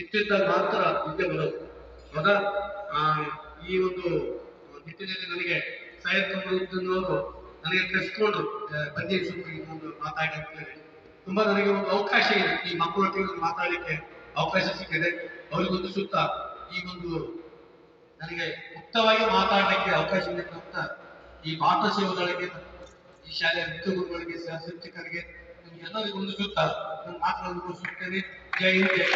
ಇಷ್ಟಿದ್ದಾಗ ಮಾತ್ರ ವಿದ್ಯೆ ಬರೋದು. ಹೌದಾ ಈ ಒಂದು ನಿಟ್ಟಿನಲ್ಲಿ ನನಗೆ ಸಹಾಯ ತಗೊಂಡಿದ್ದವರು ನನಗೆ ಕರೆಸ್ಕೊಂಡು ಬನ್ನಿ ಇನ್ನೊಂದು ಮಾತಾಡಿ ಅಂತೇಳಿ ತುಂಬಾ ನನಗೆ ಒಂದು ಅವಕಾಶ ಇದೆ. ಈ ಮಕ್ಕಳೊಟ್ಟಿಗೆ ಒಂದು ಮಾತಾಡಲಿಕ್ಕೆ ಅವಕಾಶ ಸಿಕ್ಕಿದೆ. ಅವರಿಗೊಂದು ಸುತ್ತ ಈ ಒಂದು ನನಗೆ ಮುಕ್ತವಾಗಿ ಮಾತಾಡಲಿಕ್ಕೆ ಅವಕಾಶ ಇದೆ ಅಂತ ಈ ಪಾಠ ಸೇವೆಗಳಿಗೆ ಈ ಶಾಲೆಯ ಮುಖ್ಯಗುರುಗಳಿಗೆ ಸಹ ಶಿಕ್ಷಕರಿಗೆ, ನಿಮ್ಗೆಲ್ಲರಿಗೂ ಒಂದು ಸುತ್ತ. ಮಾತ್ರ ಮುಗಿಸುತ್ತೇನೆ. ಜೈ ಹಿಂದ್, ಜೈ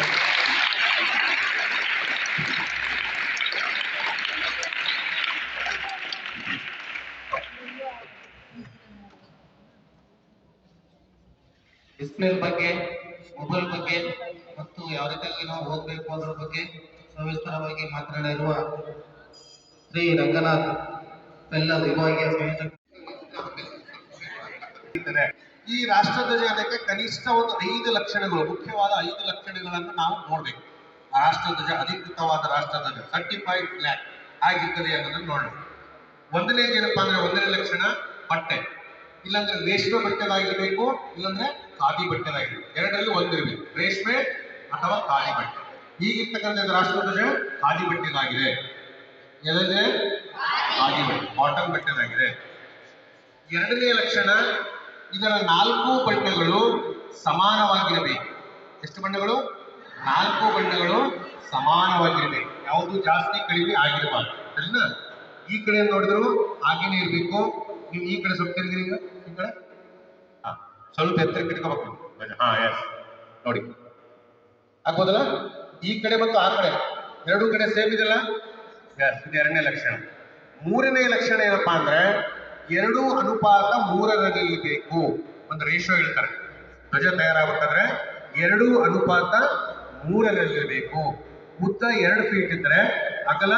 ಡಿಸ್ಪ್ಲೇ ಬಗ್ಗೆ ಮೊಬೈಲ್ ಬಗ್ಗೆ, ಮತ್ತು ಯಾವ ರೀತಿಯಾಗಿ ನಾವು ಓದಬೇಕು ಅದರ ಬಗ್ಗೆ ಸವಿಸ್ತಾರವಾಗಿ ಮಾತನಾಡಿರುವ ಶ್ರೀ ರಂಗನಾಥ್ ಬೆಲ್ಲ ವಿಭಾಗೀಯ ಈ ಈ ರಾಷ್ಟ್ರಧ್ವಜಕ್ಕೆ ಕನಿಷ್ಠ ಒಂದು ಐದು ಲಕ್ಷಣಗಳು, ಮುಖ್ಯವಾದ ಐದು ಲಕ್ಷಣಗಳನ್ನು ನಾವು ನೋಡ್ಬೇಕು. ರಾಷ್ಟ್ರಧ್ವಜ ಅಧಿಕೃತವಾದ ರಾಷ್ಟ್ರಧ್ವಜ ಸರ್ಟಿಫೈಡ್ ಫ್ಲಾಗ್ ಆಗಿರ್ತದೆ ಅನ್ನೋದನ್ನು ನೋಡೋಣ ಒಂದನೇದು ಏನಪ್ಪಾ ಅಂದ್ರೆ ಒಂದನೇ ಲಕ್ಷಣ, ಬಟ್ಟೆ. ಇಲ್ಲಾಂದ್ರೆ ರೇಷ್ಮೆ ಬಟ್ಟೆದಾಗಿರ್ಬೇಕು, ಇಲ್ಲಾಂದ್ರೆ ಖಾದಿ ಬಟ್ಟೆದಾಗಿರ್ಬೇಕು ಎರಡರಲ್ಲಿ ಒಂದಿರಬೇಕು ರೇಷ್ಮೆ ಅಥವಾ ಖಾದಿ ಬಟ್ಟೆ. ಈಗಿರ್ತಕ್ಕಂಥ ರಾಷ್ಟ್ರದಲ್ಲಿ ಖಾದಿ ಬಟ್ಟೆದಾಗಿದೆ. ಎಲ್ಲಿದೆ ಖಾದಿ ಬಟ್ಟೆ ಕಾಟನ್ ಬಟ್ಟೆದಾಗಿದೆ. ಎರಡನೇ ಲಕ್ಷಣ, ಇದರ ನಾಲ್ಕು ಬಣ್ಣಗಳು ಸಮಾನವಾಗಿರಬೇಕು. ಎಷ್ಟು ಬಣ್ಣಗಳು? ನಾಲ್ಕು ಬಣ್ಣಗಳು ಸಮಾನವಾಗಿರಬೇಕು. ಯಾವುದು ಜಾಸ್ತಿ, ಕಡಿಮೆ ಆಗಿರಬಾರ್ದು. ಸರಿನಾ? ಈ ಕಡೆ ನೋಡಿದ್ರು ಹಾಗೇನೆ ಇರಬೇಕು. ನೀವು ಈ ಕಡೆ ಸ್ವಲ್ಪ ಈ ಕಡೆ. ಸ್ವಲ್ಪ ಎತ್ತರಕ್ಕೆ ಇಟ್ಕೋಬೇಕು. ಹಾ ಎಸ್ ನೋಡಿ. ಆಗ್ಬೋದಲ್ಲ? ಈ ಕಡೆ ಮತ್ತು ಆ ಕಡೆ. ಎರಡೂ ಕಡೆ ಸೇಮ್ ಇದೆಲ್ಲ ಎಸ್ ಇದು ಎರಡನೇ ಲಕ್ಷಣ. ಮೂರನೇ ಲಕ್ಷಣ ಏನಪ್ಪಾ ಅಂದ್ರೆ ಎರಡು ಅನುಪಾತ ಮೂರರಲ್ಲಿ ಬೇಕು ಒಂದು ರೇಷೋ ಹೇಳ್ತಾರೆ. ಧ್ವಜ ತಯಾರಾಗಬೇಕಾದ್ರೆ ಎರಡು ಅನುಪಾತ ಮೂರರಲ್ಲಿರಬೇಕು ಉದ್ದ ಎರಡು ಫೀಟ್ ಇದ್ರೆ ಅಗಲ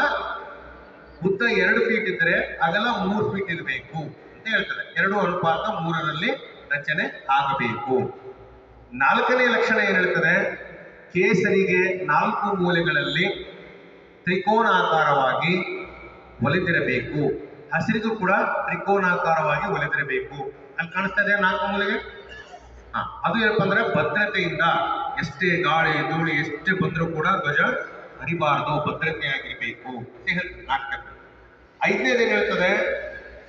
ಉದ್ದ ಎರಡು ಫೀಟ್ ಇದ್ರೆ ಅಗಲ ಮೂರು ಫೀಟ್ ಇರಬೇಕು ಅಂತ ಹೇಳ್ತಾರೆ. ಎರಡು ಅನುಪಾತ ಮೂರರಲ್ಲಿ ರಚನೆ ಆಗಬೇಕು. ನಾಲ್ಕನೇ ಲಕ್ಷಣ ಏನ್ ಹೇಳ್ತದೆ ಕೇಸರಿಗೆ ನಾಲ್ಕು ಮೂಲೆಗಳಲ್ಲಿ ತ್ರಿಕೋನಾಕಾರವಾಗಿ ಒಲೆದಿರಬೇಕು ಹಸಿರಿಗೂ ಕೂಡ ತ್ರಿಕೋನಾಕಾರವಾಗಿ ಒಲೆದಿರಬೇಕು ಅಲ್ಲಿ ಕಾಣಿಸ್ತಾ ಇದೆ ನಾಲ್ಕು ಮೂಲೆಗೆ? ಹಾ, ಅದು ಏನಪ್ಪಾ ಅಂದ್ರೆ ಭದ್ರತೆಯಿಂದ ಎಷ್ಟೇ ಗಾಳಿ, ಧೂಳಿ, ಎಷ್ಟೇ ಬಂದರೂ ಕೂಡ ಧ್ವಜ ಹರಿಬಾರದು ಭದ್ರತೆಯಾಗಿರ್ಬೇಕು ಅಂತ ಹೇಳ್ತಾರೆ ನಾಲ್ಕನೇ ಐದನೇದು ಏನ್ ಹೇಳ್ತದೆ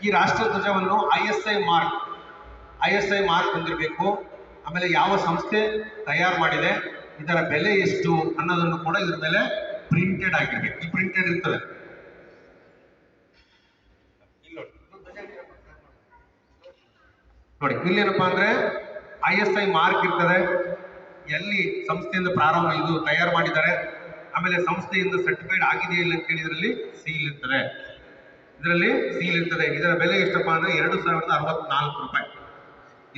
ಈ ರಾಷ್ಟ್ರ ಧ್ವಜವನ್ನು I S I mark I S I mark ಹೊಂದಿರಬೇಕು. ಆಮೇಲೆ ಯಾವ ಸಂಸ್ಥೆ ತಯಾರು ಮಾಡಿದೆ, ಇದರ ಬೆಲೆ ಎಷ್ಟು ಅನ್ನೋದನ್ನು ಕೂಡ ಇದ್ರ ಮೇಲೆ ಪ್ರಿಂಟೆಡ್ ಆಗಿರ್ಬೇಕು. ಈ ಪ್ರಿಂಟೆಡ್ ಇರ್ತದೆ. ನೋಡಿ. ಇಲ್ಲೇನಪ್ಪಾ ಅಂದ್ರೆ ಐ ಎಸ್ ಐ ಮಾರ್ಕ್ ಇರ್ತದೆ. ಎಲ್ಲಿ ಸಂಸ್ಥೆಯಿಂದ ಪ್ರಾರಂಭ ಇದು ತಯಾರು ಮಾಡಿದ್ದಾರೆ. ಆಮೇಲೆ ಸಂಸ್ಥೆಯಿಂದ ಸರ್ಟಿಫೈಡ್ ಆಗಿದೆ ಇಲ್ಲ ಅಂತ ಇದರಲ್ಲಿ ಸೀಲ್ ಇರ್ತದೆ. ಇದರಲ್ಲಿ ಸೀಲ್ ಇರ್ತದೆ. ಇದರ ಬೆಲೆ ಎಷ್ಟಪ್ಪ ಅಂದ್ರೆ ಎರಡು ಸಾವಿರದ ಅರವತ್ನಾಲ್ಕು ರೂಪಾಯಿ.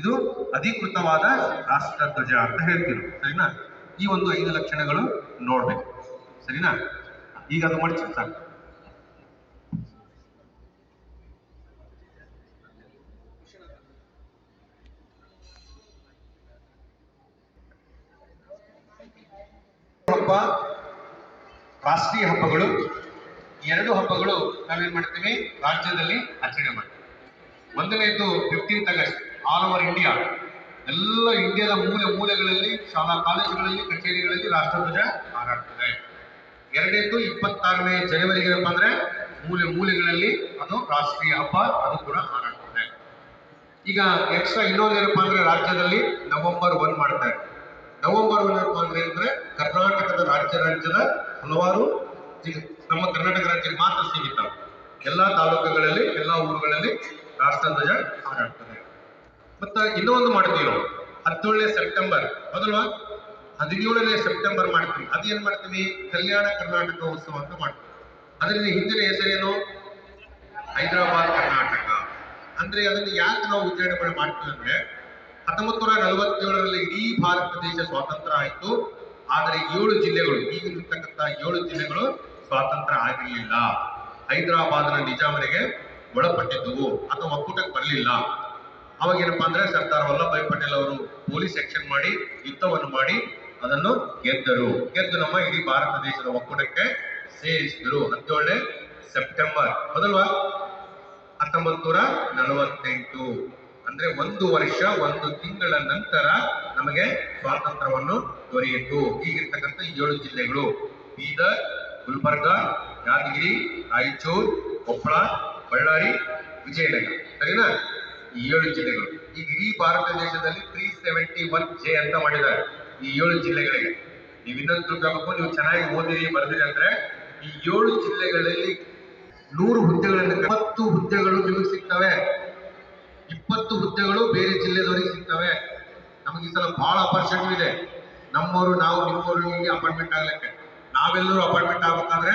ಇದು ಅಧಿಕೃತವಾದ ರಾಷ್ಟ್ರ ಧ್ವಜ ಅಂತ ಹೇಳ್ತೀವಿ ಸರಿನಾ? ಈ ಒಂದು ಐದು ಲಕ್ಷಣಗಳು ನೋಡ್ಬೇಕು, ಸರಿನಾ? ಈಗ ಅದು ಮಡಚಿ ಹಬ್ಬ, ರಾಷ್ಟ್ರೀಯ ಹಬ್ಬಗಳು. ಎರಡು ಹಬ್ಬಗಳು ನಾವೇನ್ ಮಾಡ್ತೀವಿ? ರಾಜ್ಯದಲ್ಲಿ ಆಚರಣೆ ಮಾಡ್ತೀವಿ. ಒಂದನೇದು fifteenth August. All over India. ಎಲ್ಲ ಇಂಡಿಯಾದ ಮೂಲೆ ಮೂಲೆಗಳಲ್ಲಿ, ಶಾಲಾ ಕಾಲೇಜುಗಳಲ್ಲಿ, ಕಚೇರಿಗಳಲ್ಲಿ ರಾಷ್ಟ್ರಧ್ವಜ ಹಾರಾಡ್ತದೆ. ಎರಡನೇದು ಇಪ್ಪತ್ತಾರನೇ ಜನವರಿಗೆ ಏನಪ್ಪ ಅಂದರೆ, ಮೂಲೆ ಮೂಲೆಗಳಲ್ಲಿ ಅದು ರಾಷ್ಟ್ರೀಯ ಹಬ್ಬ, ಅದು ಕೂಡ ಹಾರಾಡ್ತದೆ. ಈಗ ಎಕ್ಸ್ಟ್ರಾ ಇನ್ನೊಂದು ಏನಪ್ಪಾ ಅಂದ್ರೆ, ರಾಜ್ಯದಲ್ಲಿ ನವೆಂಬರ್ ಒನ್ ಮಾಡ್ತಾರೆ ನವೆಂಬರ್ ಒನ್ ಏನಪ್ಪಾ ಅಂದ್ರೆ ಅಂದ್ರೆ, ಕರ್ನಾಟಕದ ರಾಜ್ಯ ರಾಜ್ಯದ ಹಲವಾರು ನಮ್ಮ ಕರ್ನಾಟಕ ರಾಜ್ಯಕ್ಕೆ ಮಾತ್ರ ಸೀಮಿತ. ಎಲ್ಲಾ ತಾಲೂಕುಗಳಲ್ಲಿ, ಎಲ್ಲಾ ಊರುಗಳಲ್ಲಿ ರಾಷ್ಟ್ರಧ್ವಜ ಹಾರಾಡ್ತದೆ. ಇನ್ನೊಂದು ಮಾಡ್ತೀವಿ ನಾವು. ಹದಿನೇಳನೇ ಸೆಪ್ಟೆಂಬರ್. ಹೌದಲ್ವಾ? ಹದಿನೇಳನೇ ಸೆಪ್ಟೆಂಬರ್ ಮಾಡ್ತೀವಿ ಅದೇನ್ ಮಾಡ್ತೀವಿ? ಕಲ್ಯಾಣ ಕರ್ನಾಟಕ ಉತ್ಸವ ಅಂತ ಮಾಡ್ತೀವಿ. ಅದರಲ್ಲಿ ಹಿಂದಿನ ಹೆಸರೇನು? ಹೈದರಾಬಾದ್ ಕರ್ನಾಟಕ. ಅಂದ್ರೆ ಅದನ್ನ ಯಾಕೆ ನಾವು ವಿಚಾರಣೆ ಮಾಡ್ತೀವಿ ಅಂದ್ರೆ ಹತ್ತೊಂಬತ್ತು ನೂರ ನಲವತ್ತೇಳರಲ್ಲಿ ಇಡೀ ಭಾರತ ದೇಶ ಸ್ವಾತಂತ್ರ್ಯ ಆಯಿತು. ಆದರೆ ಏಳು ಜಿಲ್ಲೆಗಳು, ಈಗಿರ್ತಕ್ಕಂಥ ಏಳು ಜಿಲ್ಲೆಗಳು ಸ್ವಾತಂತ್ರ್ಯ ಆಗಿರಲಿಲ್ಲ. ಹೈದರಾಬಾದ್ನ ನಿಜಾಮರಿಗೆ ಒಳಪಟ್ಟಿದ್ದವು. ಅಥವಾ ಒಕ್ಕೂಟಕ್ಕೆ ಬರಲಿಲ್ಲ. ಅವಾಗ ಏನಪ್ಪ ಅಂದ್ರೆ ಸರ್ದಾರ್ ವಲ್ಲಭಾಯ್ ಪಟೇಲ್ ಅವರು ಪೊಲೀಸ್ ಆಕ್ಷನ್ ಮಾಡಿ, ಯುದ್ಧವನ್ನು ಮಾಡಿ ಅದನ್ನು ಗೆದ್ದರು. ಗೆದ್ದು ನಮ್ಮ ಇಡೀ ಭಾರತ ದೇಶದ ಒಕ್ಕೂಟಕ್ಕೆ ಸೇರಿಸಿದರು. ಹದಿನೇಳನೇ ಸೆಪ್ಟೆಂಬರ್ ಮೊದಲ್ವಾ? ಹತ್ತೊಂಬತ್ತು ನೂರ ನಲವತ್ತೆಂಟು. ಅಂದ್ರೆ ಒಂದು ವರ್ಷ, ಒಂದು ತಿಂಗಳ ನಂತರ ನಮಗೆ ಸ್ವಾತಂತ್ರ್ಯವನ್ನು ದೊರೆಯಿತು. ಈಗಿರ್ತಕ್ಕಂಥ ಏಳು ಜಿಲ್ಲೆಗಳು. ಬೀದರ್, ಗುಲ್ಬರ್ಗ, ಯಾದಗಿರಿ, ರಾಯಚೂರು, ಕೊಪ್ಪಳ, ಬಳ್ಳಾರಿ, ವಿಜಯನಗರ. ಸರಿನಾ? ಏಳು ಜಿಲ್ಲೆಗಳು. ಈಗ ಇಡೀ ಭಾರತ ದೇಶದಲ್ಲಿ ತ್ರೀ ಸೆವೆಂಟಿ ಒನ್ ಜೆ ಅಂತ ಮಾಡಿದ್ದಾರೆ ಈ ಏಳು ಜಿಲ್ಲೆಗಳಿಗೆ. ನೀವು ಇನ್ನೊಂದು ತಿಳ್ಕೊಬೇಕು, ನೀವು ಚೆನ್ನಾಗಿ ಓದಿರಿ, ಬರ್ದಿರಿ ಅಂದ್ರೆ ಈ ಏಳು ಜಿಲ್ಲೆಗಳಲ್ಲಿ ನೂರು ಹುದ್ದೆಗಳಲ್ಲಿ ಇಪ್ಪತ್ತು ಹುದ್ದೆಗಳು ನಿಮಗೆ ಸಿಗ್ತವೆ. ಇಪ್ಪತ್ತು ಹುದ್ದೆಗಳು ಬೇರೆ ಜಿಲ್ಲೆದವರಿಗೆ ಸಿಗ್ತವೆ. ನಮಗೆ ಈ ಸಲ ಬಹಳ ಅಪರ್ಚುನಿಟಿ ಇದೆ. ನಮ್ಮವರು, ನಾವು ನಿಮ್ಮವರು ಅಪಾಯಿಂಟ್ಮೆಂಟ್ ಆಗ್ಲಿಕ್ಕೆ. ನಾವೆಲ್ಲರೂ ಅಪಾಯಿಂಟ್ಮೆಂಟ್ ಆಗ್ಬೇಕಂದ್ರೆ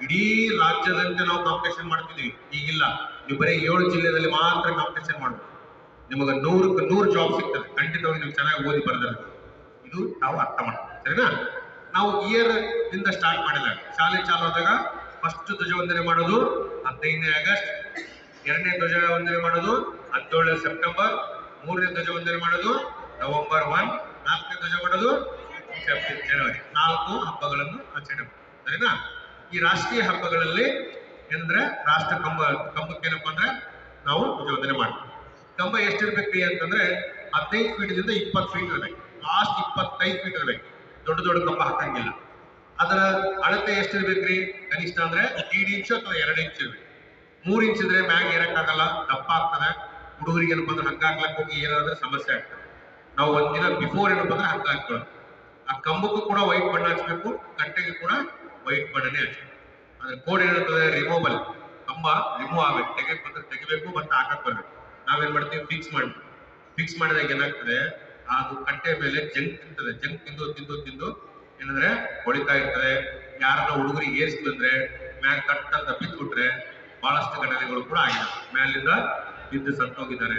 ಇಡೀ ರಾಜ್ಯದಂತೆ ನಾವು ಕಾಂಪಿಟೇಷನ್ ಮಾಡ್ತಿದ್ದೀವಿ. ಈಗಿಲ್ಲ. ನೀವು ಬರೀ ಏಳು ಜಿಲ್ಲೆಯಲ್ಲಿ ಮಾತ್ರ ಕಾಂಪಿಟೇಷನ್ ಮಾಡಬಹುದು ನಿಮಗೆ ನೂರಕ್ಕೆ ನೂರು ಜಾಬ್ ಸಿಗ್ತದೆ. ಖಂಡಿತವಾಗಿ ನೀವು ಚೆನ್ನಾಗಿ ಓದಿ ಬರೆದ್ರೆ ಇದು ನಾವು ಅರ್ಥ ಮಾಡ್ತೀವಿ ಸರಿನಾ? ನಾವು ಇಯರ್ ಇಂದ ಸ್ಟಾರ್ಟ್ ಮಾಡಿದಾಗ, ಶಾಲೆ ಚಾಲು ಆದಾಗ ಫಸ್ಟ್ ಧ್ವಜವಂದನೆ ಮಾಡೋದು ಹದಿನೈದನೇ ಆಗಸ್ಟ್, ಎರಡನೇ ಧ್ವಜವಂದನೆ ಮಾಡೋದು ಹದಿನೇಳನೇ ಸೆಪ್ಟೆಂಬರ್, ಮೂರನೇ ಧ್ವಜವಂದನೆ ಮಾಡೋದು ನವೆಂಬರ್ ಒನ್, ನಾಲ್ಕನೇ ಧ್ವಜ ಮಾಡೋದು ಜನವರಿ ನಾಲ್ಕು ಹಬ್ಬಗಳನ್ನು ಆಚರಣೆ ಸರಿನಾ? ಈ ರಾಷ್ಟ್ರೀಯ ಹಬ್ಬಗಳಲ್ಲಿ ಏನಂದ್ರೆ ರಾಷ್ಟ್ರ ಕಂಬ, ಕಂಬಕ್ಕೆ ಏನಪ್ಪಾ ಅಂದ್ರೆ ನಾವು ಯೋಜನೆ ಮಾಡ್ತೀವಿ. ಕಂಬ ಎಷ್ಟಿರ್ಬೇಕ್ರಿ ಅಂತಂದ್ರೆ ಹದಿನೈದು ಫೀಟ್ದಿಂದ ಇಪ್ಪತ್ತು ಫೀಟ್ ಇರಬೇಕು ಲಾಸ್ಟ್ ಇಪ್ಪತ್ತೈದು ಫೀಟ್ ಇರಬೇಕು ದೊಡ್ಡ ದೊಡ್ಡ ಕಂಬ ಹಾಕಂಗಿಲ್ಲ. ಅದರ ಅಳತೆ ಎಷ್ಟಿರ್ಬೇಕ್ರಿ? ಕನಿಷ್ಠ ಅಂದ್ರೆ ಎರಡು ಇಂಚು ಅಥವಾ ಎರಡು ಇಂಚು ಇರಬೇಕು. ಮೂರು ಇಂಚ್ ಇದ್ರೆ ಮ್ಯಾಗ ಏರಕ್ಕಾಗಲ್ಲ, ದಪ್ಪ ಆಗ್ತದೆ. ಹುಡುಗರಿಗೆ ಏನಪ್ಪ ಅಂದ್ರೆ ಹಗ್ಗ ಹಾಕ್ಲಕ್ ಹೋಗಿ ಏನಾದ್ರೆ ಸಮಸ್ಯೆ ಆಗ್ತದೆ. ನಾವು ಒಂದಿನ ಬಿಫೋರ್ ಏನಪ್ಪ ಅಂದ್ರೆ ಹಗ್ಗ ಹಾಕೊಳ್ಳೋದು ಆ ಕಂಬಕ್ಕೂ ಕೂಡ ವೈಟ್ ಬಣ್ಣ ಹಚ್ಬೇಕು, ಕಟ್ಟೆಗೆ ಕೂಡ ವೈಟ್ ಬಣ್ಣನೇ ಹಚ್ಬೇಕು. ಅದ್ರ ಕೋಡ್ ಏನಿರ್ತದೆ? ರಿಮೂವಲ್ ಕಂಬ ರಿಮೂವ್ ಆಗ್ಬೇಕು. ತೆಗೆಕ್ ಬಂದ್ರೆ ತೆಗಿಬೇಕು ಮತ್ತೆ ಹಾಕಕ್ ಬರ್ಬೇಕು. ನಾವೇನ್ ಮಾಡ್ತೀವಿ? ಫಿಕ್ಸ್ ಮಾಡ್ತೀವಿ. ಫಿಕ್ಸ್ ಮಾಡಿದಾಗ ಏನಾಗ್ತದೆ? ಅದು ಕಟ್ಟೆ ಮೇಲೆ ಜಂಕ್ ತಿಂತದೆ. ಜಂಕ್ ತಿಂದು ತಿಂದು ತಿಂದು ಏನಂದ್ರೆ ಹೊಳಿತಾ ಇರ್ತದೆ. ಯಾರನ್ನ ಹುಡುಗರಿಗೆ ಏರಿಸಿ ಬಂದ್ರೆ ಮ್ಯಾಗ್ ಕಟ್ ಅಂತ ಬಿದ್ದುಬಿಟ್ರೆ ಬಹಳಷ್ಟು ಘಟನೆಗಳು ಕೂಡ ಆಗಿದೆ ಮ್ಯಾಲಿಂದ ಬಿದ್ದು ಸತ್ತೋಗಿದ್ದಾರೆ.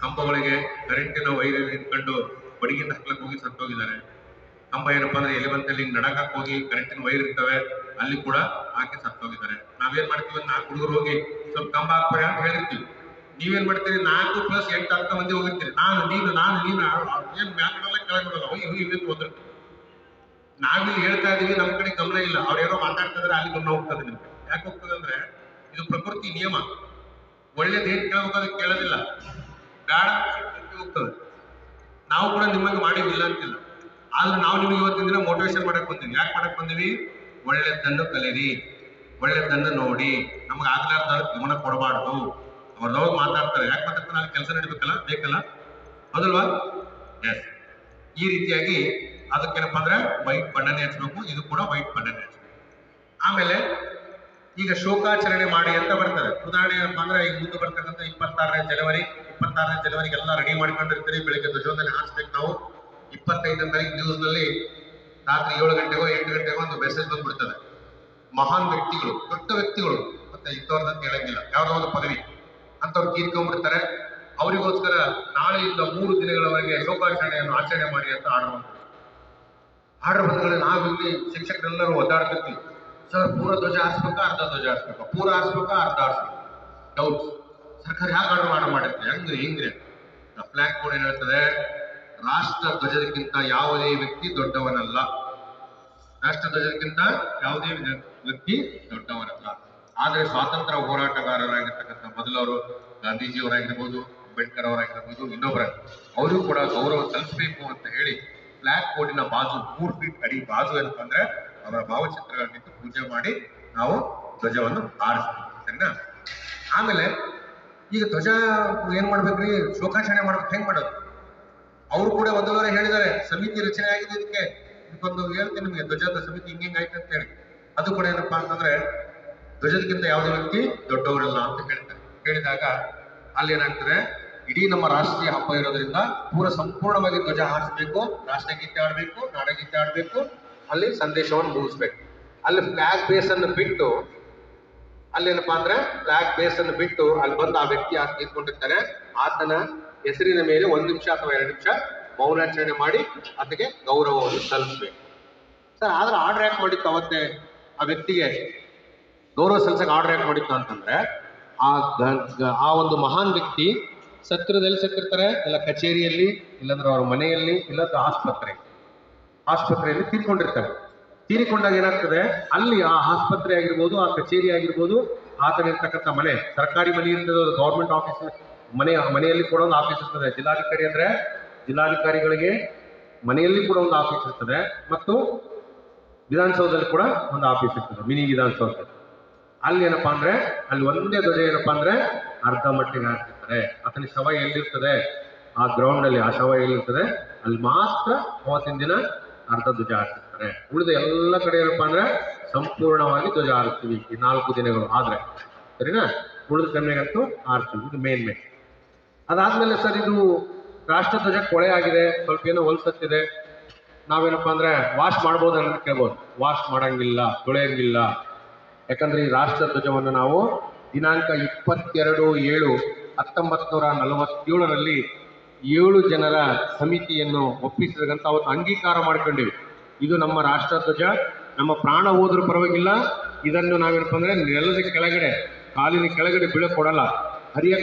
ಕಂಬಗಳಿಗೆ ಕರೆಂಟಿನ ವೈರ್ ಇಟ್ಕೊಂಡು ಬಡಿಗೆ ಹಾಕ್ಲಕ್ ಹೋಗಿ ಸತ್ತೋಗಿದ್ದಾರೆ. ಕಂಬ ಏನಪ್ಪಾ ಅಂದ್ರೆ ಎಲಿವಂತಲ್ಲಿ ನಡಕಕ್ ಹೋಗಿ ಕರೆಂಟಿನ ವೈರ್ ಇರ್ತವೆ, ಅಲ್ಲಿ ಕೂಡ ಹಾಕಿ ಸತ್ತೋಗಿದ್ದಾರೆ ನಾವೇನ್ ಮಾಡ್ತೀವಿ ನಾಲ್ಕು ಹುಡುಗರು ಹೋಗಿ ಸ್ವಲ್ಪ ಕಂಬ ಹಾಕ್ಬೇಡಿ ಅಂತ ಹೇಳಿರ್ತೀವಿ. ನೀವೇನ್ ಮಾಡ್ತೀರಿ? ನಾಲ್ಕು ಪ್ಲಸ್ ಎಂಟು ಅಂತ ಮಂದಿ ಹೋಗಿರ್ತೀರಿ. ನಾನು, ನೀನು ನಾನು, ನೀನು ಏನು ಮ್ಯಾಲ್ಗಡಲ್ಲ ಕೆಳಗಡಲ್ಲ ಹೋಗಿ ಹೋಗಿ ಇಲ್ಲಿ ಹೋದ್ರೆ. ನಾವಿಲ್ಲಿ ಹೇಳ್ತಾ ಇದೀವಿ ನಮ್ ಕಡೆ ಗಮನ ಇಲ್ಲ. ಅವ್ರು ಏನೋ ಮಾತಾಡ್ತಾ ಇದ್ರೆ ಅಲ್ಲಿ ಗಮನ ಹೋಗ್ತದೆ ನಿಮ್ಗೆ. ಯಾಕೆ ಹೋಗ್ತದೆ ಅಂದ್ರೆ, ಇದು ಪ್ರಕೃತಿ ನಿಯಮ. ಒಳ್ಳೇದು ಏನ್ ಕೇಳಬೇಕು ಕೇಳೋದಿಲ್ಲ. ಅಂತ ಹೋಗ್ತದೆ. ನಾವು ಕೂಡ ನಿಮಗೆ ಮಾಡಿವಿಲ್ಲ ಅಂತಿಲ್ಲ. ಆದ್ರೆ ನಾವು ನಿಮಗೆ ಇವತ್ತಿನ ದಿನ ಮೋಟಿವೇಶನ್ ಮಾಡಕ್ ಬಂದೀವಿ. ಯಾಕೆ ಮಾಡಕ್ ಬಂದೀವಿ? ಒಳ್ಳೆದನ್ನು ಕಲೀರಿ. ಒಳ್ಳೆದನ್ನು ನೋಡಿ. ನಮ್ಗೆ ಆಗ್ಲಾರ್ದ ಗಮನ ಕೊಡಬಾರ್ದು. ಅವ್ರದವ್ರು ಮಾತಾಡ್ತಾರೆ? ಯಾಕೆ ಮಾತಾಡ್ತಾರೆ? ನಾನು ಕೆಲಸ ನಡಿಬೇಕಲ್ಲ? ಬೇಕಲ್ಲ? ಹೌದಲ್ವಾ? ಎಸ್ ಈ ರೀತಿಯಾಗಿ ಅದಕ್ಕೇನಪ್ಪ ಅಂದ್ರೆ ವೈಟ್ ಬಣ್ಣನೆ ಹಚ್ಬೇಕು. ಇದು ಕೂಡ ವೈಟ್ ಬಣ್ಣನೆ ಹಚ್ಬೇಕು. ಆಮೇಲೆ ಈಗ ಶೋಕಾಚರಣೆ ಮಾಡಿ ಅಂತ ಬರ್ತಾರೆ ಉದಾಹರಣೆ ಏನಪ್ಪಾ ಅಂದ್ರೆ ಈಗ ಮುಂದೆ ಬರ್ತಕ್ಕಂಥ ಇಪ್ಪತ್ತಾರನೇ ಜನವರಿ, ಇಪ್ಪತ್ತಾರನೇ ಜನವರಿಗೆಲ್ಲ ರೆಡಿ ಮಾಡ್ಕೊಂಡಿರ್ತೀರಿ. ಬೆಳಿಗ್ಗೆ ಧ್ವಜವನ್ನೇ ಹಾಕ್ಸ್ಬೇಕು ನಾವು. ಇಪ್ಪತ್ತೈದನೇ ತಾರೀಕು ನ್ಯೂಸ್ನಲ್ಲಿ ರಾತ್ರಿ ಏಳು ಗಂಟೆಗೋ ಎಂಟು ಗಂಟೆಗೋ ಒಂದು ಮೆಸೇಜ್ ಬಂದ್ಬಿಡ್ತದೆ. ಮಹಾನ್ ವ್ಯಕ್ತಿಗಳು, ದೊಡ್ಡ ವ್ಯಕ್ತಿಗಳು. ಮತ್ತೆ ಇಂಥವ್ರನ್ನ ಕೇಳಂಗಿಲ್ಲ. ಯಾವ್ದೋ ಒಂದು ಪದವಿ. ಅಂತವ್ರು ತೀರ್ಕೊಂಡ್ಬಿಡ್ತಾರೆ. ಅವರಿಗೋಸ್ಕರ ನಾಳೆಯಿಂದ ಮೂರು ದಿನಗಳವರೆಗೆ ಯೋಗಾಚರಣೆಯನ್ನು ಆಚರಣೆ ಮಾಡಿ ಅಂತ ಆರ್ಡರ್ ಮಾಡ್ತಾರೆ ಆರ್ಡರ್ ಬಂದ್ಮೇಲೆ ನಾವಿಲ್ಲಿ ಶಿಕ್ಷಕರೆಲ್ಲರೂ ಒದ್ದಾಡ್ತಿರ್ತೀವಿ. ಸರ್ ಪೂರ ಧ್ವಜ ಹಾರಿಸ್ಬೇಕಾ, ಅರ್ಧ ಧ್ವಜ ಹಾರಿಸ್ಬೇಕಾ? ಪೂರ ಹಾರಿಸ್ಬೇಕಾ, ಅರ್ಧ ಆರಿಸ್ಬೇಕು ಡೌಟ್ಸ್ ಸರ್ಕಾರ ಯಾಕೆ ಆರ್ಡರ್ ಆರ್ಡರ್ ಮಾಡಿರ್ತೀವಿ ಹೆಂಗ್ರಿ, ಹಿಂಗ್ರಿ? ಫ್ಲಾಗ್ ಕೋಡ್ ಏನ್ ಹೇಳ್ತದೆ? ರಾಷ್ಟ್ರ ಧ್ವಜಕ್ಕಿಂತ ಯಾವುದೇ ವ್ಯಕ್ತಿ ದೊಡ್ಡವನಲ್ಲ. ರಾಷ್ಟ್ರ ಧ್ವಜಕ್ಕಿಂತ ಯಾವುದೇ ವ್ಯಕ್ತಿ ದೊಡ್ಡವನಲ್ಲ. ಆದರೆ ಸ್ವಾತಂತ್ರ್ಯ ಹೋರಾಟಗಾರರಾಗಿರ್ತಕ್ಕಂಥ ಮೊದಲವರು ಗಾಂಧೀಜಿಯವರಾಗಿರ್ಬೋದು, ಅಂಬೇಡ್ಕರ್ ಅವರಾಗಿರ್ಬೋದು ಇನ್ನೊಬ್ಬರ ಅವರು ಕೂಡ ಗೌರವ ಸಲ್ಲಿಸಬೇಕು ಅಂತ ಹೇಳಿ ಫ್ಲಾಗ್ ಕೋಡಿನ ಬಾಜು ಮೂರು ಫೀಟ್ ಅಡಿ ಬಾಜು ಏನಪ್ಪ ಅಂದ್ರೆ ಅವರ ಭಾವಚಿತ್ರಗಳನ್ನಿಟ್ಟು ಪೂಜೆ ಮಾಡಿ ನಾವು ಧ್ವಜವನ್ನು ಹಾರಿಸ್ತೀವಿ. ಸರಿನಾ? ಆಮೇಲೆ ಈಗ ಧ್ವಜ ಏನ್ ಮಾಡ್ಬೇಕ್ರಿ? ಶೋಕಾಚರಣೆ ಮಾಡ್ಬೇಕು. ಹೆಂಗ್ ಮಾಡೋದು? ಅವರು ಕೂಡ ಒಂದೂವರೆ ಹೇಳಿದ್ದಾರೆ, ಸಮಿತಿ ರಚನೆ ಆಗಿದೆ ಇದಕ್ಕೆ. ಇದಕ್ಕೊಂದು ಹೇಳ್ತೀನಿ ನಿಮಗೆ ಧ್ವಜದ ಸಮಿತಿ ಹಿಂಗೆ ಆಯ್ತು ಅಂತ ಹೇಳಿ. ಅದು ಕೂಡ ಏನಪ್ಪಾ ಅಂತಂದ್ರೆ ಧ್ವಜದಕ್ಕಿಂತ ಯಾವುದೇ ವ್ಯಕ್ತಿ ದೊಡ್ಡವರಲ್ಲ ಅಂತ ಹೇಳ್ತಾರೆ. ಹೇಳಿದಾಗ ಅಲ್ಲಿ ಏನಾಗ್ತದೆ, ಇಡೀ ನಮ್ಮ ರಾಷ್ಟ್ರೀಯ ಹಬ್ಬ ಇರೋದ್ರಿಂದ ಪೂರ ಸಂಪೂರ್ಣವಾಗಿ ಧ್ವಜ ಹಾರಿಸ್ಬೇಕು ರಾಷ್ಟ್ರಗೀತೆ ಆಡ್ಬೇಕು ನಾಡಗೀತೆ ಆಡ್ಬೇಕು ಅಲ್ಲಿ ಸಂದೇಶವನ್ನು ಮುಗಿಸ್ಬೇಕು. ಅಲ್ಲಿ ಫ್ಲಾಗ್ ಬೇಸ್ ಅನ್ನು ಬಿಟ್ಟು ಅಲ್ಲೇನಪ್ಪಾ ಅಂದ್ರೆ ಫ್ಲಾಗ್ ಬೇಸ್ ಅನ್ನು ಬಿಟ್ಟು ಅಲ್ಲಿ ಬಂದು ಆ ವ್ಯಕ್ತಿ ಆತ ನಿಂತ್ಕೊಂಡಿರ್ತಾರೆ. ಆತನ ಹೆಸರಿನ ಮೇಲೆ ಒಂದು ನಿಮಿಷ ಅಥವಾ ಎರಡು ನಿಮಿಷ ಮೌನಾಚರಣೆ ಮಾಡಿ ಅದಕ್ಕೆ ಗೌರವವನ್ನು ಸಲ್ಲಿಸ್ಬೇಕು. ಸರ್, ಆದ್ರೆ ಆರ್ಡರ್ ಯಾಕೆ ಮಾಡಿತ್ತು ಅವತ್ತೇ? ಆ ವ್ಯಕ್ತಿಗೆ ಗೌರವ ಸಲ್ಲಿಸಕ್ಕೆ ಆರ್ಡರ್ ಯಾಕೆ ಮಾಡಿತ್ತು ಅಂತಂದ್ರೆ, ಆ ಆ ಒಂದು ಮಹಾನ್ ವ್ಯಕ್ತಿ ಸತ್ರದಲ್ಲಿ ಸತ್ತಿರ್ತಾರೆ ಇಲ್ಲ ಕಚೇರಿಯಲ್ಲಿ, ಇಲ್ಲಾಂದ್ರೆ ಅವ್ರ ಮನೆಯಲ್ಲಿ, ಇಲ್ಲಾಂದ್ರೆ ಆಸ್ಪತ್ರೆ. ಆಸ್ಪತ್ರೆಯಲ್ಲಿ ತೀರ್ಕೊಂಡಿರ್ತಾರೆ. ತೀರಿಕೊಂಡಾಗ ಏನಾಗ್ತದೆ? ಅಲ್ಲಿ ಆ ಆಸ್ಪತ್ರೆ ಆಗಿರ್ಬೋದು, ಆ ಕಚೇರಿ ಆಗಿರ್ಬೋದು, ಆತನಿರ್ತಕ್ಕಂಥ ಮನೆ, ಸರ್ಕಾರಿ ಮನೆ ಇರ್ತದೆ ಗೌರ್ಮೆಂಟ್ ಆಫೀಸ್ ಮನೆ, ಮನೆಯಲ್ಲಿ ಕೂಡ ಒಂದು ಆಫೀಸ್ ಇರ್ತದೆ. ಜಿಲ್ಲಾಧಿಕಾರಿ ಅಂದ್ರೆ ಜಿಲ್ಲಾಧಿಕಾರಿಗಳಿಗೆ ಮನೆಯಲ್ಲಿ ಕೂಡ ಒಂದು ಆಫೀಸ್ ಇರ್ತದೆ ಮತ್ತು ವಿಧಾನಸೌಧದಲ್ಲಿ ಕೂಡ ಒಂದು ಆಫೀಸ್ ಇರ್ತದೆ, ಮಿನಿ ವಿಧಾನಸೌಧ. ಅಲ್ಲಿ ಏನಪ್ಪಾ ಅಂದ್ರೆ, ಅಲ್ಲಿ ಒಂದೇ ಧ್ವಜ ಏನಪ್ಪಾ ಅಂದ್ರೆ ಅರ್ಧ ಮಟ್ಟಿಗೆ ಹಾಕಿರ್ತಾರೆ. ಆತನ ಶವ ಎಲ್ಲಿರ್ತದೆ? ಆ ಗ್ರೌಂಡ್ ಅಲ್ಲಿ ಆ ಶವ ಎಲ್ಲಿರ್ತದೆ? ಅಲ್ಲಿ ಮಾತ್ರ ಅವತ್ತಿನ ದಿನ ಅರ್ಧ ಧ್ವಜ ಹಾಕಿರ್ತಾರೆ. ಉಳಿದ ಎಲ್ಲ ಕಡೆ ಏನಪ್ಪಾ ಅಂದ್ರೆ ಸಂಪೂರ್ಣವಾಗಿ ಧ್ವಜ ಹಾರಿಸ್ತೀವಿ ಈ ನಾಲ್ಕು ದಿನಗಳು. ಆದ್ರೆ ಸರಿನಾ? ಉಳಿದ ಕಮ್ಮಿಗಂತೂ ಹಾರ್ತೀವಿ. ಇದು ಮೇನ್ ಮೇನ್ ಅದಾದ್ಮೇಲೆ ಸರ್, ಇದು ರಾಷ್ಟ್ರಧ್ವಜ ಕೊಳೆ ಆಗಿದೆ. ಸ್ವಲ್ಪ ಏನೋ ಹೊಲ್ಸತ್ತಿದೆ ನಾವೇನಪ್ಪ ಅಂದ್ರೆ ವಾಶ್ ಮಾಡ್ಬೋದು ಅಂತ ಕೇಳ್ಬೋದು. ವಾಶ್ ಮಾಡಂಗಿಲ್ಲ, ತೊಳೆಯಂಗಿಲ್ಲ. ಯಾಕಂದ್ರೆ ಈ ರಾಷ್ಟ್ರಧ್ವಜವನ್ನು ನಾವು ದಿನಾಂಕ ಇಪ್ಪತ್ತೆರಡು ಏಳು ಹತ್ತೊಂಬತ್ತು ನೂರ ನಲವತ್ತೇಳರಲ್ಲಿ ಏಳು ಜನರ ಸಮಿತಿಯನ್ನು ಒಪ್ಪಿಸಿದಂತ ಅವತ್ತು ಅಂಗೀಕಾರ ಮಾಡ್ಕೊಂಡಿವಿ. ಇದು ನಮ್ಮ ರಾಷ್ಟ್ರಧ್ವಜ ನಮ್ಮ ಪ್ರಾಣ ಹೋದ್ರೂ ಪರವಾಗಿಲ್ಲ. ಇದನ್ನು ನಾವೇನಪ್ಪ ಅಂದ್ರೆ ನೆಲದ ಕೆಳಗಡೆ, ಕಾಲಿನ ಕೆಳಗಡೆ ಬೀಳಕೊಡಲ್ಲ ಹರಿಯ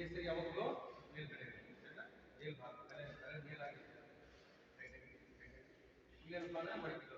ಕೇಸರಿ ಯಾವಾಗಲೂ ಮೇಲ್ಗಡೆ. ಮೇಲ್ಭಾಗ ತಲೆ ಇಲ್ಲೇನಪ್ಪ ಅಂದ್ರೆ ಮಡಿಕೆಗಳು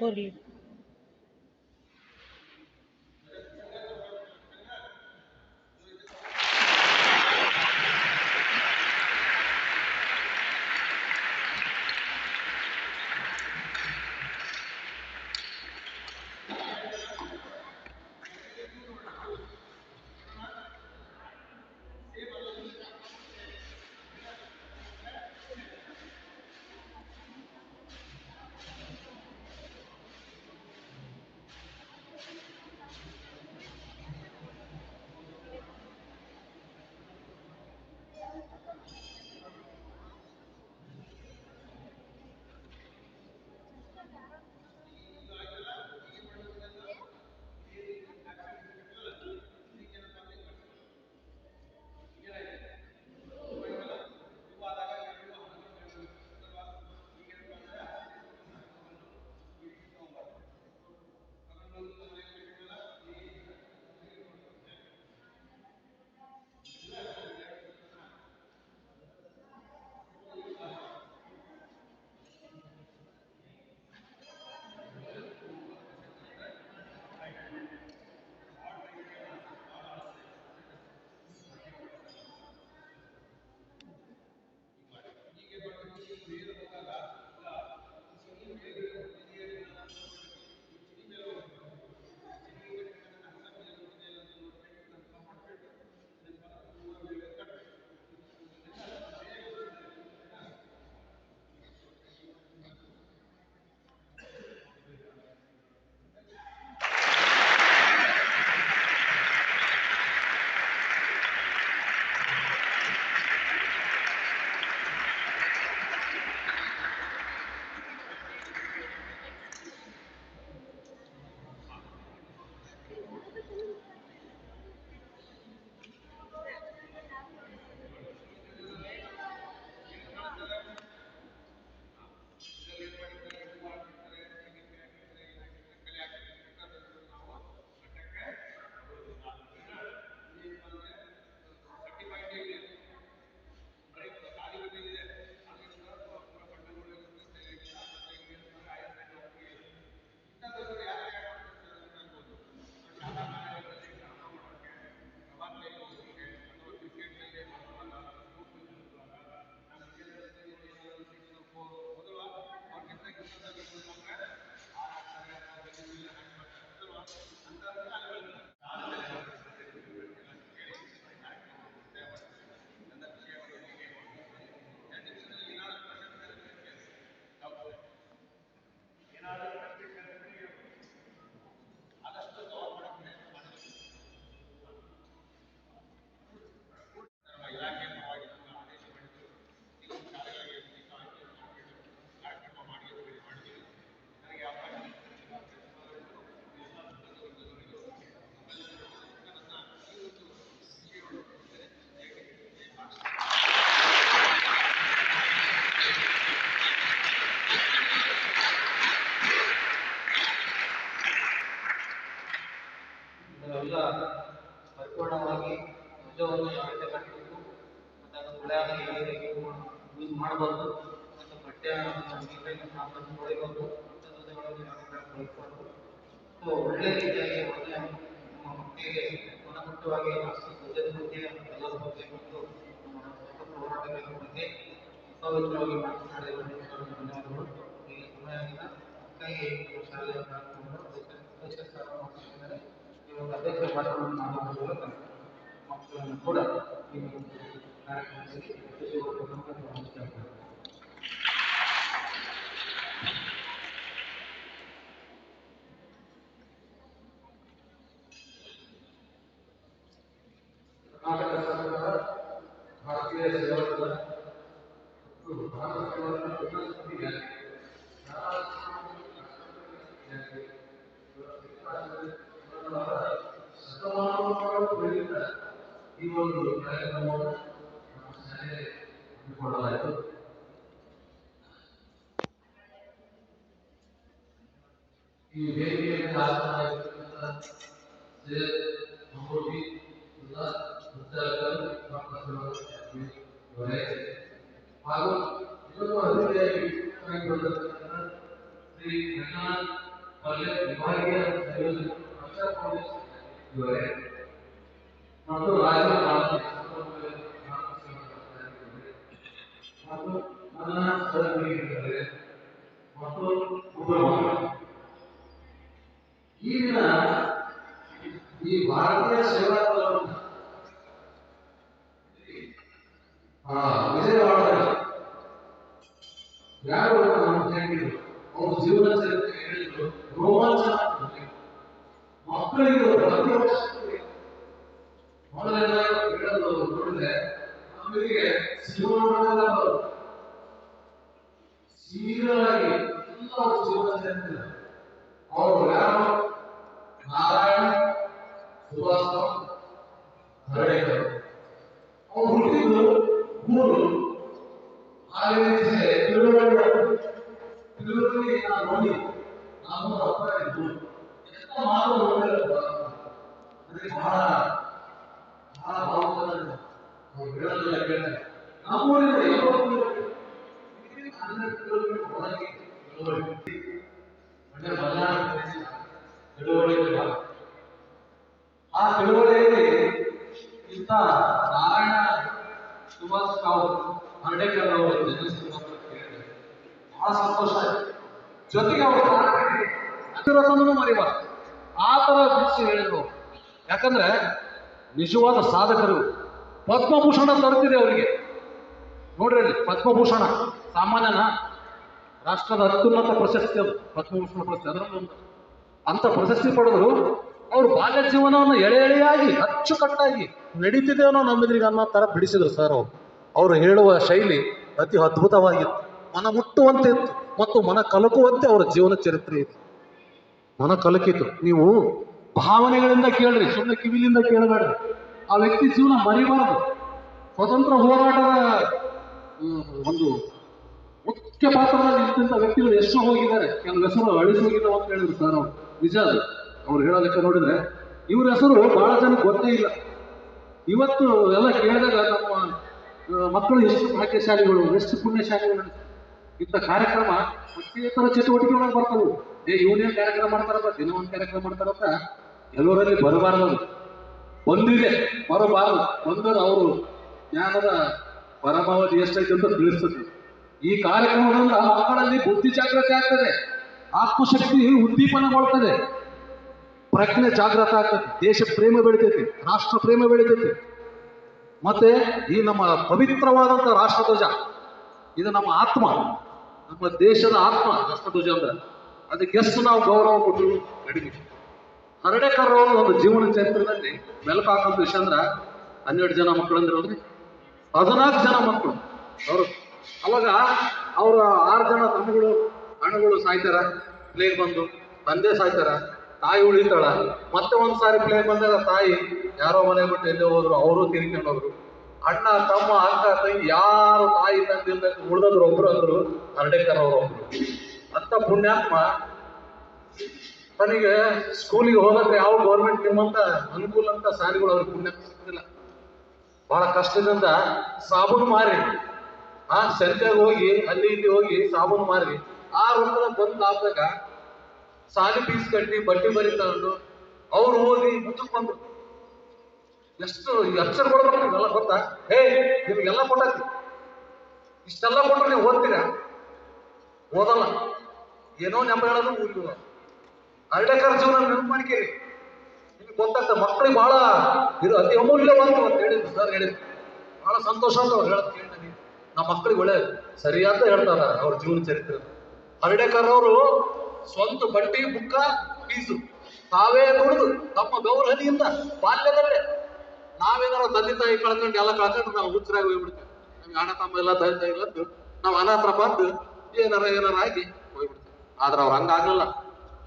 ஒரு ಒಳ್ಳೆ ರೀತಿಯಾಗಿ ಒಳ್ಳೆಯ ನಮ್ಮ ಮಕ್ಕಳಿಗೆ ಗುಣಮಟ್ಟವಾಗಿ ರಾಷ್ಟ್ರ ಧ್ವಜದ ಬಗ್ಗೆ ಎಲ್ಲರ ಬಗ್ಗೆ ಮತ್ತು ನಮ್ಮ ಬಗ್ಗೆ ಪವಿತ್ರವಾಗಿ ನಿಮ್ಮೆಲ್ಲರಿಗೂ ಧನ್ಯವಾದಗಳು. ಈಗ ಸಮಯ ಆಗಿಲ್ಲ. ಅದಕ್ಕಾಗಿ ಶಾಲೆಯ ಅಧ್ಯಕ್ಷ ಭಾಷಣವನ್ನು ಮಾಡುವ ಮಕ್ಕಳನ್ನು ಕೂಡ ಈ ಕಾರ್ಯಕ್ರಮದಲ್ಲಿ ಯಶಸ್ವಿಗೊಳಿಸಬೇಕಂತ ನಾನು ಇಷ್ಟಪಡ್ತೇನೆ ಕರ್ನಾಟಕ ಸರ್ಕಾರ ಭಾರತೀಯ ಸೇವಾದಳ ಮತ್ತು ಭಾರತ ಸೇವಾದಳ ಉನ್ನತ ಇಲಾಖೆ ಶತಮಾನಗಳ ಬಳಿಕ ಈ ಒಂದು ಕಾರ್ಯಕ್ರಮವನ್ನು ನಮ್ಮ ಶಾಲೆಯಲ್ಲಿ ಹಮ್ಮಿಕೊಳ್ಳಲಾಯಿತು ಈ ವೇದಿಕೆಯಲ್ಲಿ ಹಾಜರಾಗಿರ್ತಕ್ಕಂಥ ಸೈಯದ್ ಮಹಮೂದಿ ಎಲ್ಲ ಉಚ್ಚಾರಕರು ಮಾತನಾಡುವ ಇವರೇ ಹಾಗೂ ಇನ್ನೊಬ್ಬ ಅತಿಥಿಯಾಗಿ ಬಂದಿರತಕ್ಕಂಥ ಶ್ರೀ ರಂಗನಾಥ್ ಇವರೇ ಮತ್ತು ರಾಜ್ಯ ಮತ್ತು ನನ್ನ ಸಹೋದರಿಯರಿದ್ದಾರೆ ಮತ್ತು ಕುಟುಂಬ ಈ ದಿನ ಈ ಭಾರತೀಯ ಸೇವಾ ದಳವನ್ನು ಆ, ವಿಜಯವಾಡದಲ್ಲಿ ಯಾರು ಹೇಳಿದ್ರು ಅವ್ರ ಜೀವನ ಚರಿತ್ರೆ ಹೇಳಿದ್ರು ರೋಮಾಂಚನ. ಮಕ್ಕಳಿಗೆ ಪ್ರತಿ ವರ್ಷ ಮೊದಲೆಲ್ಲ ಹೇಳೋದು ನೋಡಿದ್ರೆ ನಮಗೆ ಸಿನಿಮಾ ಸೀರಿಯಲಾಗಿ ಎಲ್ಲ ಅವ್ರ ಜೀವನ ಚರಿತ್ರೆ. ಅವರು ಯಾರು? ನಾರಾಯಣ ಸುಭಾಷ್ ಹರಡೇಕರ್ ಅವ್ರು ಹುಟ್ಟಿದ್ದು ಮೂರು ಹಾಗೆ ತಿಳುವಳಿ ತಿಳುವಳಿ ನಾನು ನೋಡಿ ನಾನು ಅಪ್ಪ ಇದ್ದು ಎಲ್ಲ ಮಾತು ನೋಡಿರಲ್ಲ ಅದಕ್ಕೆ ಬಹಳ ಬಹಳ ಭಾವುಕರಾಗಿದ್ದಾರೆ. ಅವ್ರು ಹೇಳೋದೆಲ್ಲ ಕೇಳ್ತಾರೆ ನಮ್ಮೂರಿನ ಐವತ್ತು ಹನ್ನೆರಡು ಕಿಲೋಮೀಟರ್ ಒಳಗೆ ತಿಳುವಳಿ ಒಳ್ಳೆ ಮಲೆನಾಡು ತಿಳುವಳಿ ಆ ತಿಳುವಳಿಯಲ್ಲಿ ಇಂಥ ನಾರಾಯಣ ಸುಭಾಷ್ ರಾವ್ ಹರ್ಡೇಕರ್ ಅವರು ಜನಿಸಿದ ಬಹಳ ಸಂತೋಷ ಆಯ್ತು. ಜೊತೆಗೆ ಅವರು ಅತಿರಥನೂ ಮರಿಬಾರ್ದು. ಆ ಥರ ಬಿಡಿಸಿ ಹೇಳಿದ್ರು ಯಾಕಂದ್ರೆ ನಿಜವಾದ ಸಾಧಕರು ಪದ್ಮಭೂಷಣ ತರುತ್ತಿದೆ ಅವರಿಗೆ. ನೋಡ್ರಿ ಪದ್ಮಭೂಷಣ, ಸಾಮಾನ್ಯನ ರಾಷ್ಟ್ರದ ಅತ್ಯುನ್ನತ ಪ್ರಶಸ್ತಿ ಅದು. ಪದ್ಮಭೂಷಣ ಪ್ರಶಸ್ತಿ ಅಂತ ಪ್ರಶಸ್ತಿ ಪಡೆದ್ರು ಅವ್ರ ಬಾಲ್ಯ ಜೀವನವನ್ನು ಎಳೆ ಎಳೆಯಾಗಿ ಅಚ್ಚುಕಟ್ಟಾಗಿ ನಡೀತಿದ್ದೇನೋ ನಮ್ಮಿದ್ರಿಗೆ ಅನ್ನೋ ಥರ ಬಿಡಿಸಿದ್ರು ಸರ್ ಅವರು. ಅವರು ಹೇಳುವ ಶೈಲಿ ಅತಿ ಅದ್ಭುತವಾಗಿತ್ತು. ಮನ ಮುಟ್ಟುವಂತೆ ಇತ್ತು ಮತ್ತು ಮನ ಕಲಕುವಂತೆ ಅವರ ಜೀವನ ಚರಿತ್ರೆ ಇತ್ತು. ಮನ ಕಲಕಿತು. ನೀವು ಭಾವನೆಗಳಿಂದ ಕೇಳ್ರಿ ಸುಮ್ಮನೆ ಕಿವಿಲಿಂದ ಕೇಳಬೇಡ್ರಿ. ಆ ವ್ಯಕ್ತಿ ಜೀವನ ಮರಿಬಾರದು. ಸ್ವತಂತ್ರ ಹೋರಾಟದ ಒಂದು ಮುಖ್ಯ ಪಾತ್ರದಲ್ಲಿ ಇದ್ದಂತ ವ್ಯಕ್ತಿಗಳು ಎಷ್ಟು ಹೋಗಿದ್ದಾರೆ. ಕೆಲವು ಹೆಸರು ಅಳಿಸಿ ಹೋಗಿದ್ದಾವೆ ಅಂತ ಹೇಳಿದ್ರು ಸರ್ ಅವರು. ನಿಜ ಅದು. ಅವ್ರು ಹೇಳೋ ಲೆಕ್ಕ ನೋಡಿದ್ರೆ ಇವ್ರ ಹೆಸರು ಬಹಳ ಜನಕ್ಕೆ ಗೊತ್ತೇ ಇಲ್ಲ. ಇವತ್ತು ಎಲ್ಲ ಕೇಳಿದಾಗ ನಮ್ಮ ಮಕ್ಕಳು ಎಷ್ಟು ಭಾಗ್ಯಶಾಲಿಗಳು, ಎಷ್ಟು ಪುಣ್ಯಶಾಲಿಗಳು ಇಂಥ ಕಾರ್ಯಕ್ರಮ ಪಠ್ಯೇತರ ಚಟುವಟಿಕೆಗಳಾಗಿ ಬರ್ತವೆ. ಏ ಯೂನಿಯನ್ ಕಾರ್ಯಕ್ರಮ ಮಾಡ್ತಾರಪ್ಪ? ದಿನ ಒಂದು ಕಾರ್ಯಕ್ರಮ ಮಾಡ್ತಾರಪ್ಪ? ಎಲ್ಲರಲ್ಲಿ ಬರಬಾರದು. ಬಂದಿದೆ ಬರಬಾರದು. ಬಂದರೆ ಅವರು ಜ್ಞಾನದ ಪರಮಾವಧಿ ಎಷ್ಟೈತೆ ಅಂತ ತಿಳಿಸ್ತದೆ. ಈ ಕಾರ್ಯಕ್ರಮಗಳಿಂದ ಮಕ್ಕಳಲ್ಲಿ ಬುದ್ಧಿ ಜಾಗೃತಿ ಆಗ್ತದೆ. ಆತ್ಮಶಕ್ತಿ ಉದ್ದೀಪನಗೊಳ್ತದೆ. ಪ್ರಜ್ಞೆ ಜಾಗೃತ ಆಗ್ತದೆ ದೇಶ ಪ್ರೇಮ ಬೆಳಿತೈತಿ, ರಾಷ್ಟ್ರ ಪ್ರೇಮ ಬೆಳಿತೈತಿ. ಮತ್ತೆ ಈ ನಮ್ಮ ಪವಿತ್ರವಾದಂಥ ರಾಷ್ಟ್ರಧ್ವಜ, ಇದು ನಮ್ಮ ಆತ್ಮ, ನಮ್ಮ ದೇಶದ ಆತ್ಮ ರಾಷ್ಟ್ರಧ್ವಜ ಅಂದ್ರೆ, ಅದಕ್ಕೆ ಎಷ್ಟು ನಾವು ಗೌರವ ಕೊಟ್ಟು ನಡೀತೀವಿ ಹರಡೇಕರ್ ಅವರು ಒಂದು ಜೀವನ ಚರಿತ್ರೆಯಲ್ಲಿ ಮೆಲುಕು ಹಾಕಂತ ವಿಷಯ ಅಂದ್ರೆ ಹನ್ನೆರಡು ಜನ ಮಕ್ಕಳು ಅಂದ್ರಲ್ರಿ ಹದಿನಾಲ್ಕು ಜನ ಮಕ್ಕಳು ಅವರು ಅವಾಗ ಅವರ ಆರು ಜನ ತಮ್ಮಗಳು ಹಣ್ಣುಗಳು ಸಾಯ್ತಾರ ಪ್ಲೇಗ್ ಬಂದು ತಂದೆ ಸಾಯ್ತಾರ ತಾಯಿ ಉಳಿತಾಳ. ಮತ್ತೆ ಒಂದ್ಸಾರಿ ಸಾರಿ ಪ್ಲೇಗ್ ಬಂದಾಗ ತಾಯಿ, ಯಾರೋ ಮನೆ ಬಿಟ್ಟು ಎಲ್ಲೇ ಹೋದ್ರು, ಅವರು ತಿರ್ಕೊಂಡು ಹೋದ್ರು ಅಣ್ಣ, ತಮ್ಮ, ಅಕ್ಕ, ತಂಗಿ, ಯಾರು ತಾಯಿ ತಂದಿಲ್ಲ ಉಳಿದ್ರು ಒಬ್ರು ಅಂದ್ರು ಹರಡೇಕರ್ ಅವರು ಒಬ್ರು. ಅಂತ ಪುಣ್ಯಾತ್ಮ ತನಗೆ ಸ್ಕೂಲಿಗೆ ಹೋಗಕ್ಕೆ ಯಾವ ಗೌರ್ಮೆಂಟ್ ನಿಮ್ಮಂತ ಅನುಕೂಲ ಅಂತ ಸಾರಿಗಳು ಅವ್ರಿಗೆ ಪುಣ್ಯಾತ್ಮ ಸಿಗ್ತಿಲ್ಲ ಬಹಳ ಕಷ್ಟದಿಂದ ಸಾಬೂನು ಮಾರಿ. ಆ ಸಂತೆಗೆ ಹೋಗಿ, ಅಲ್ಲಿ ಇಲ್ಲಿ ಹೋಗಿ ಸಾಬೂನು ಮಾರಿ. ಆ ರೊಕ್ಕದ ಬಂದು ಲಾಭದಾಗ ಸಾಲಿ ಫೀಸ್ ಕಟ್ಟಿ ಬಡ್ಡಿ ಬರಿ ತಗೊಂಡು ಅವ್ರು ಓದಿ ಮುಂದಕ್ಕೆ ಬಂದ್ರು. ಎಷ್ಟು ಅಕ್ಷರ ಕೊಡ್ಬೇಕು ನಿಮ್ಗೆಲ್ಲ ಗೊತ್ತಾ? ಹೇ, ನಿಮ್ಗೆಲ್ಲ ಕೊಟ್ಟಿ ಇಷ್ಟೆಲ್ಲ ಕೊಟ್ರೆ ನೀವು ಓದ್ತೀರಾ? ಓದಲ್ಲ. ಏನೋ ನೆಂಬ ಹೇಳೋದು ಊರಿಗೆ. ಹರಡೇಕರ್ ಜೀವನ ನೆನಪು ಮಾಡ್ಕೇರಿ. ನಿಮ್ಗೆ ಗೊತ್ತಾಗ್ತದೆ ಮಕ್ಕಳಿಗೆ ಬಹಳ ಇದು ಅತಿ ಅಮೂಲ್ಯವಾದ ಅಂತ ಹೇಳಿದ್ರು ಸರ್ ಹೇಳಿದ್ರು. ಬಹಳ ಸಂತೋಷ ಅಂತ ಅವ್ರು ಹೇಳೋದು ಕೇಳ್ತೀನಿ ನಮ್ಮ ಮಕ್ಕಳಿಗೆ ಒಳ್ಳೆ ಸರಿಯಾದ ಹೇಳ್ತಾರ ಅವ್ರ ಜೀವನ ಚರಿತ್ರೆ. ಹರಡೇಕರ್ ಅವರು ಸ್ವಂತ ಬಟ್ಟೆ ಬುಕ್ಕ ಫೀಸು ತಾವೇ ದುಡಿದು ತಮ್ಮ ಗೌರವದಿಂದ ಬಾಲ್ಯದಲ್ಲೇ. ನಾವೇನಾರ ತಂದೆ ತಾಯಿ ಕಳ್ಕೊಂಡು ಎಲ್ಲ ಕಳ್ಕೊಂಡು ನಾವು ಹುಚ್ಚರಾಗಿ ಹೋಗ್ಬಿಡ್ತೇವೆ. ನಮ್ಗೆ ಅಣ್ಣ, ತಮ್ಮ ಎಲ್ಲ ತಂದೆ ತಾಯಿ ಇಲ್ಲದ್ದು ನಾವು ಅನಾಥರ ಬಂದು ಏನಾರ ಏನಾರ ಆಗಿ ಹೋಗ್ಬಿಡ್ತೇವೆ. ಆದ್ರೆ ಅವ್ರು ಹಂಗಾಗಲಿಲ್ಲ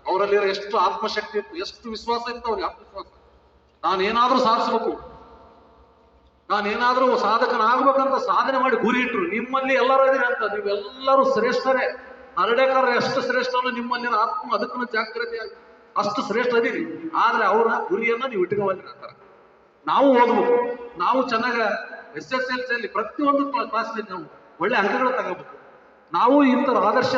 ಅವರಲ್ಲಿರೋ ಎಷ್ಟು ಆತ್ಮಶಕ್ತಿ ಇತ್ತು, ಎಷ್ಟು ವಿಶ್ವಾಸ ಇತ್ತು ಅವ್ರಿಗೆ ಆತ್ಮವಿಶ್ವಾಸ. ನಾನೇನಾದ್ರೂ ಸಾಧಿಸ್ಬೇಕು. ನಾನೇನಾದ್ರೂ ಸಾಧಕನಾಗ್ಬೇಕಂತ ಸಾಧನೆ ಮಾಡಿ ಗುರಿ ಇಟ್ರು. ನಿಮ್ಮಲ್ಲಿ ಎಲ್ಲರೂ ಇದೀರಿ ಅಂತ. ನೀವೆಲ್ಲರೂ ಶ್ರೇಷ್ಠರೇ. ಹರಡೇಕರ್ ಎಷ್ಟು ಶ್ರೇಷ್ಠನೋ ನಿಮ್ಮಲ್ಲಿನ ಆತ್ಮ ಅದಕ್ಕೂ ಜಾಗ್ರತೆ ಆಗಿ ಅಷ್ಟು ಶ್ರೇಷ್ಠ ಅದೀರಿ ಆದ್ರೆ ಅವರ ಗುರಿಯನ್ನ ನೀವು ಇಟ್ಕೋಬಲ್ಲಿ ಅಂತಾರೆ ನಾವು ಓದ್ಬೇಕು. ನಾವು ಚೆನ್ನಾಗ ಎಸ್ ಎಸ್ ಎಲ್ ಸಿ ಅಲ್ಲಿ ಪ್ರತಿಯೊಂದು ಕ್ಲಾಸ್ ನಾವು ಒಳ್ಳೆ ಅಂಕಗಳು ತಗೋಬೇಕು. ನಾವು ಇಂಥ ಆದರ್ಶ